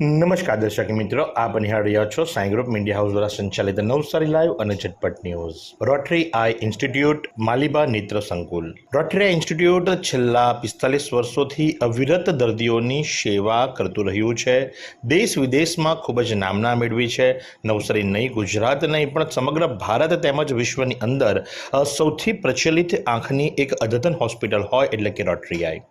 નમસ્કાર દર્શક મિત્રો, આપ નિહાળ રહ્યા છો સાઈ ગ્રુપ મીડિયા હાઉસ દ્વારા સંચાલિત નવસારી લાઈવ અને ઝટપટ news. Rotary eye institute, Maliba નેત્ર સંકુલ. રોટરી આઈ ઇન્સ્ટિટ્યૂટ છેલ્લા પિસ્તાલીસ વર્ષોથી અવિરત દર્દીઓની સેવા કરતું રહ્યું છે. દેશ વિદેશમાં ખૂબ જ નામના મેળવી છે. નવસારી નહીં, ગુજરાત નહીં, પણ સમગ્ર ભારત તેમજ વિશ્વની અંદર સૌથી પ્રચલિત આંખની એક અદ્યતન હોસ્પિટલ હોય એટલે કે રોટરી આઈ.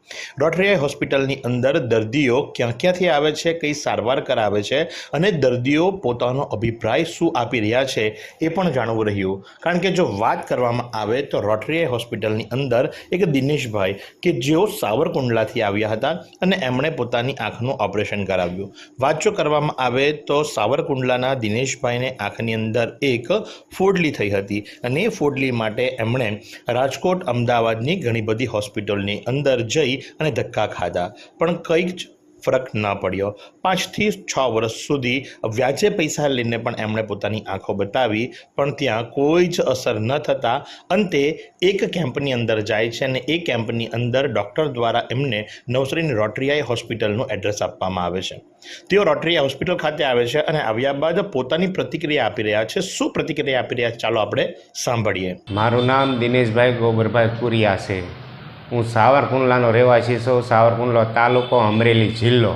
રોટરી આઈ હોસ્પિટલની અંદર દર્દીઓ ક્યાં ક્યાંથી આવે છે, કઈ સારવાર કરાવે છે અને દર્દીઓ પોતાનો અભિપ્રાય શું આપી રહ્યા છે એ પણ જાણવું રહ્યું. કારણ કે જો વાત કરવામાં આવે તો રોટરી હોસ્પિટલની અંદર એક દિનેશભાઈ કે જેઓ સાવરકુંડલાથી આવ્યા હતા અને એમણે પોતાની આંખનું ઓપરેશન કરાવ્યું. વાત જો કરવામાં આવે તો સાવરકુંડલાના દિનેશભાઈને આંખની અંદર એક ફોડલી થઈ હતી અને એ ફોડલી માટે એમણે રાજકોટ અમદાવાદની ઘણી બધી હોસ્પિટલની અંદર જઈ અને ધક્કા ખાધા. પણ કંઈક ફરક ન પડ્યો. પાંચથી છ વર્ષ સુધી વ્યાજે પૈસા લઈને પણ એમણે પોતાની આંખો બતાવી, પણ ત્યાં કોઈ જ અસર ન થતાં અંતે એક કેમ્પની અંદર જાય છે અને એ કેમ્પની અંદર ડૉક્ટર દ્વારા એમને નવસરીની રોટરીયાઈ હોસ્પિટલનું એડ્રેસ આપવામાં આવે છે. તેઓ રોટરીયા હોસ્પિટલ ખાતે આવે છે અને આવ્યા બાદ પોતાની પ્રતિક્રિયા આપી રહ્યા છે. શું પ્રતિક્રિયા આપી રહ્યા છે? ચાલો આપણે સાંભળીએ. મારું નામ દિનેશભાઈ ગોબરભાઈ પુરિયા છે. હું સાવરકુંડલાનો રહેવાસી છું. સાવરકુંડલો તાલુકો અમરેલી જિલ્લો.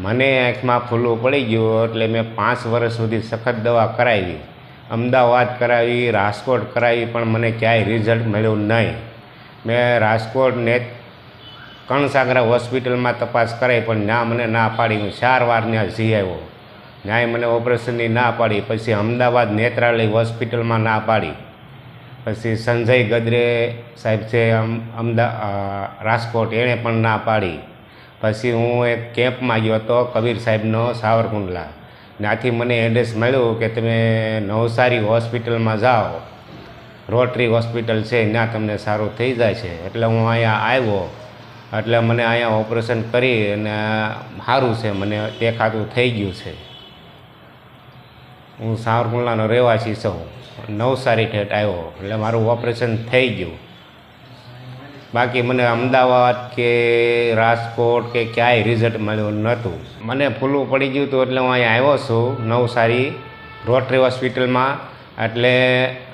મને આંખમાં ફૂલું પડી ગયું એટલે મેં પાંચ વર્ષ સુધી સખત દવા કરાવી. અમદાવાદ કરાવી, રાજકોટ કરાવી, પણ મને ક્યાંય રિઝલ્ટ મળ્યું નહીં. મેં રાજકોટ ને કણસાગરા હોસ્પિટલમાં તપાસ કરાવી પણ ના મને ના પાડી. હું ચાર વાર ત્યાં જઈ આવ્યો. ન્યાય મને ઓપરેશનની ના પાડી, પછી અમદાવાદ નેત્રાલય હોસ્પિટલમાં ના પાડી. પછી સંજય ગદરે સાહેબ છે અમ, અમદા રાજકોટ, એણે પણ ના પાડી. પછી હું એક કેમ્પમાં ગયો હતો કબીર સાહેબનો સાવરકુંડલા. ત્યાંથી મને એડ્રેસ મળ્યું કે તમે નવસારી હોસ્પિટલમાં જાઓ. રોટરી હોસ્પિટલ છે, ત્યાં તમને સારું થઈ જાય છે. એટલે હું અહીંયા આવ્યો. એટલે મને અહીંયા ઓપરેશન કરી અને સારું છે, મને દેખાતું થઈ ગયું છે. હું સાવરકુંડલાનો રહેવાસી છું. નવસારી ઠેઠ આવ્યો. એટલે મારું ઓપરેશન થઈ ગયું. બાકી મને અમદાવાદ કે રાજકોટ કે ક્યાંય રિઝલ્ટ મળ્યું નહોતું. મને ફૂલું પડી ગયું હતું એટલે હું અહીંયા આવ્યો છું, નવસારી રોટરી હોસ્પિટલમાં એટલે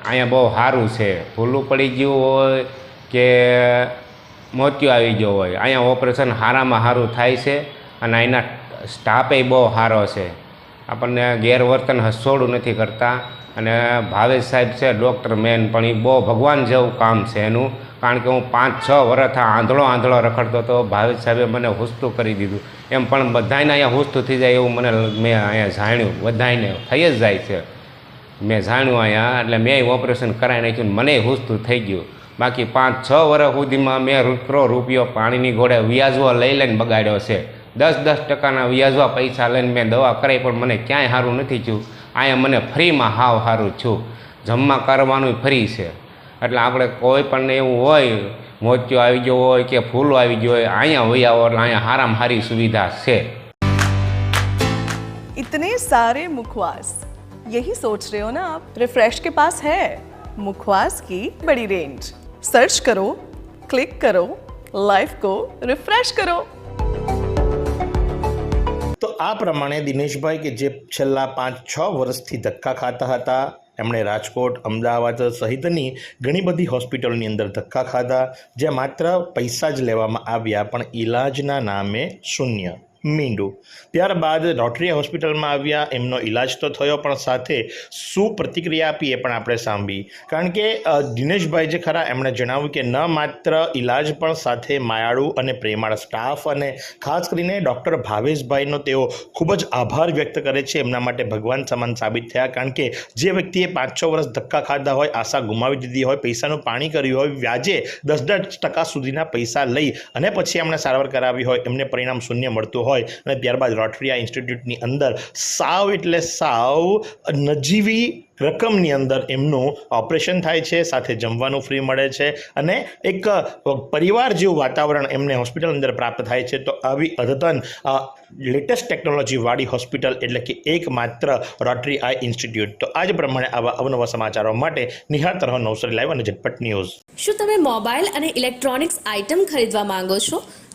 અહીંયા બહુ સારું છે. ફૂલું પડી ગયું હોય કે મોતિયો આવી ગયો હોય, અહીંયા ઓપરેશન સારામાં સારું થાય છે અને અહીંના સ્ટાફે બહુ સારો છે. આપણને ગેરવર્તન હસોડું નથી કરતા. અને ભાવેશ સાહેબ છે, ડૉક્ટર મેન, પણ એ બહુ ભગવાન જેવું કામ છે એનું. કારણ કે હું પાંચ છ વર્ષ આ આંધળો આંધળો રખડતો હતો, ભાવેશ સાહેબે મને હુસ્તું કરી દીધું. એમ પણ બધાને અહીંયા હુસ્તું થઈ જાય એવું મને મેં અહીંયા જાણ્યું. બધાને થઈ જ જાય છે. મેં જાણ્યું અહીંયા, એટલે મેં ઓપરેશન કરાવી નાખ્યું મને હુસ્તું થઈ ગયું. બાકી પાંચ છ વર્ષ સુધીમાં મેં રૂપરો રૂપિયો પાણીની ઘોડે વ્યાજવા લઈ લઈને બગાડ્યો છે. દસ દસ ટકાના વ્યાજવા પૈસા લઈને મેં દવા કરાવી પણ મને ક્યાંય સારું નથી થયું. અહીંયા મને ફ્રીમાં હાવ સારું છું જમવા કરવાનું ફ્રી છે એટલે આપણે કોઈ પણ એવું હોય મોતિયો આવી ગયો હોય કે ફૂલો આવી ગયો હોય અહીંયા વહી આવો એટલે અહીંયા હારામાં સારી સુવિધા છે इतने सारे मुखवास यही सोच रहे हो ना आप रिफ्रेश के पास है मुखवास की बड़ी रेंज सर्च करो क्लिक करो लाइफ को रिफ्रेश करो તો આ પ્રમાણે દિનેશભાઈ કે જે છેલ્લા પાંચ છ વર્ષથી ધક્કા ખાતા હતા, એમણે રાજકોટ, અમદાવાદ સહિતની ઘણી બધી હોસ્પિટલની અંદર ધક્કા ખાધા, જે માત્ર પૈસા જ લેવામાં આવ્યા, પણ ઈલાજના નામે શૂન્ય. મીંડું. ત્યારબાદ રોટરી હોસ્પિટલમાં આવ્યા, એમનો ઈલાજ તો થયો, પણ સાથે શું પ્રતિક્રિયા આપી એ પણ આપણે સાંભળી. કારણ કે દિનેશભાઈ જે ખરા, એમણે જણાવ્યું કે ન માત્ર ઈલાજ, પણ સાથે માયાળુ અને પ્રેમાળ સ્ટાફ અને ખાસ કરીને ડૉક્ટર ભાવેશભાઈનો તેઓ ખૂબ જ આભાર વ્યક્ત કરે છે. એમના માટે ભગવાન સમાન સાબિત થયા. કારણ કે, જે વ્યક્તિએ પાંચ છ વર્ષ ધક્કા ખાધા હોય, આશા ગુમાવી દીધી હોય, પૈસાનું પાણી કર્યું હોય, વ્યાજે દસ દસ ટકા સુધીના પૈસા લઈ અને પછી એમણે સારવાર કરાવી હોય, એમને પરિણામ શૂન્ય મળતું હોય. અને ત્યારબાદ રોટરીયા ઇન્સ્ટિટ્યૂટની અંદર સાવ એટલે સાવ નજીવી રકમની અંદર એમનું ઓપરેશન થાય છે, સાથે જમવાનું ફ્રી મળે છે અને એક પરિવાર જેવું વાતાવરણ એમને હોસ્પિટલ અંદર પ્રાપ્ત થાય છે. તો આવી અદ્યતન લેટેસ્ટ ટેકનોલોજીવાળી હોસ્પિટલ એટલે કે એકમાત્ર રોટરી આઈ ઇન્સ્ટિટ્યૂટ તો આજ પ્રમાણે આવા અવનવા સમાચારો માટે નિહાળ તરફ નવસરી લાઈવ અને ઝટપટ ન્યૂઝ શું તમે મોબાઈલ અને ઇલેક્ટ્રોનિક્સ આઇટમ ખરીદવા માંગો છો?